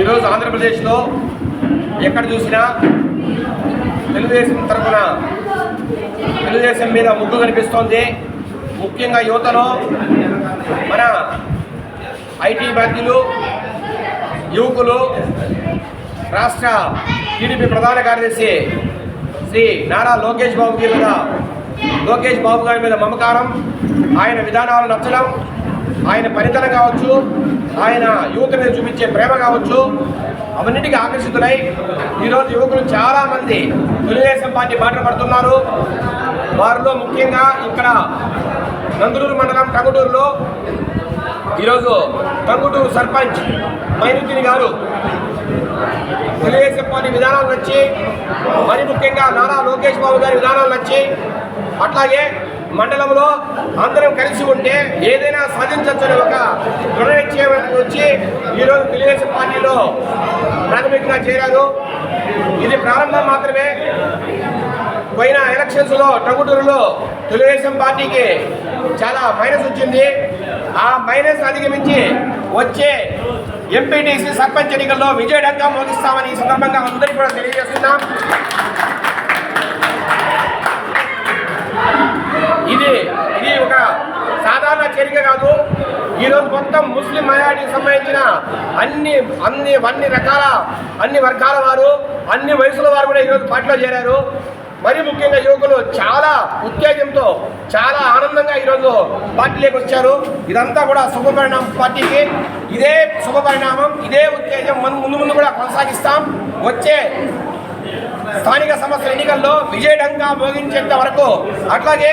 ఈరోజు ఆంధ్రప్రదేశ్లో ఎక్కడ చూసినా తెలుగుదేశం తరఫున తెలుగుదేశం మీద ముగ్గు కనిపిస్తోంది. ముఖ్యంగా యువతలో మన ఐటీ బాధ్యులు యువకులు రాష్ట్ర టీడీపీ ప్రధాన కార్యదర్శి శ్రీ నారా లోకేష్ బాబు గారు లోకేష్ బాబు గారి మీద మమకారం ఆయన విధానాలు నచ్చడం ఆయన పనితనం కావచ్చు ఆయన యువత మీద చూపించే ప్రేమ కావచ్చు అవన్నిటికీ ఆకర్షితులై ఈరోజు యువకులు చాలామంది తెలుగుదేశం పార్టీ బాట పడుతున్నారు. వారిలో ముఖ్యంగా ఇక్కడ నందులూరు మండలం టంగుటూరులో ఈరోజు టంగుటూరు సర్పంచ్ మైనుద్దీన్ గారు తెలుగుదేశం పార్టీ విధానాలు నచ్చి మరి ముఖ్యంగా నారా లోకేష్ బాబు గారి విధానాలు నచ్చి అట్లాగే మండలంలో అందరం కలిసి ఉంటే ఏదైనా సాధించవచ్చని ఒక దృఢ నిశ్చయం వచ్చి ఈరోజు తెలుగుదేశం పార్టీలో ప్రాథమికంగా చేరారు. ఇది ప్రారంభం మాత్రమే. పోయిన ఎలక్షన్స్లో టంగుటూరులో తెలుగుదేశం పార్టీకి చాలా మైనస్ వచ్చింది. ఆ మైనస్ అధిగమించి వచ్చే ఎంపీటీసీ సర్పంచ్ ఎన్నికల్లో విజయడంగా మోగిస్తామని ఈ సందర్భంగా అందరికీ కూడా తెలియజేస్తున్నాం. ఇది ఇది ఒక సాధారణ చేరిక కాదు. ఈరోజు మొత్తం ముస్లిం మైనారిటీకి సంబంధించిన అన్ని అన్ని అన్ని రకాల అన్ని వర్గాల వారు అన్ని వయసుల వారు కూడా ఈరోజు పార్టీలో చేరారు. మరి ముఖ్యంగా యువకులు చాలా ఉత్తేజంతో చాలా ఆనందంగా ఈరోజు పార్టీలోకి వచ్చారు ఇదంతా కూడా శుభ పరిణామం పార్టీకి. ఇదే శుభ పరిణామం ఇదే ఉత్తేజం మనం ముందు ముందు కూడా కొనసాగిస్తాం. వచ్చే స్థానిక సంస్థల ఎన్నికల్లో విజయడంగా మోగించేంత వరకు అట్లాగే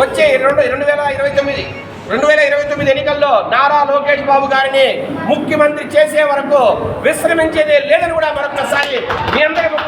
వచ్చే రెండు రెండు వేల ఇరవై తొమ్మిది రెండు వేల ఇరవై తొమ్మిది ఎన్నికల్లో నారా లోకేష్ బాబు గారిని ముఖ్యమంత్రి చేసే వరకు విశ్రమించేదే లేదని కూడా మరొకసారి మీ అందరూ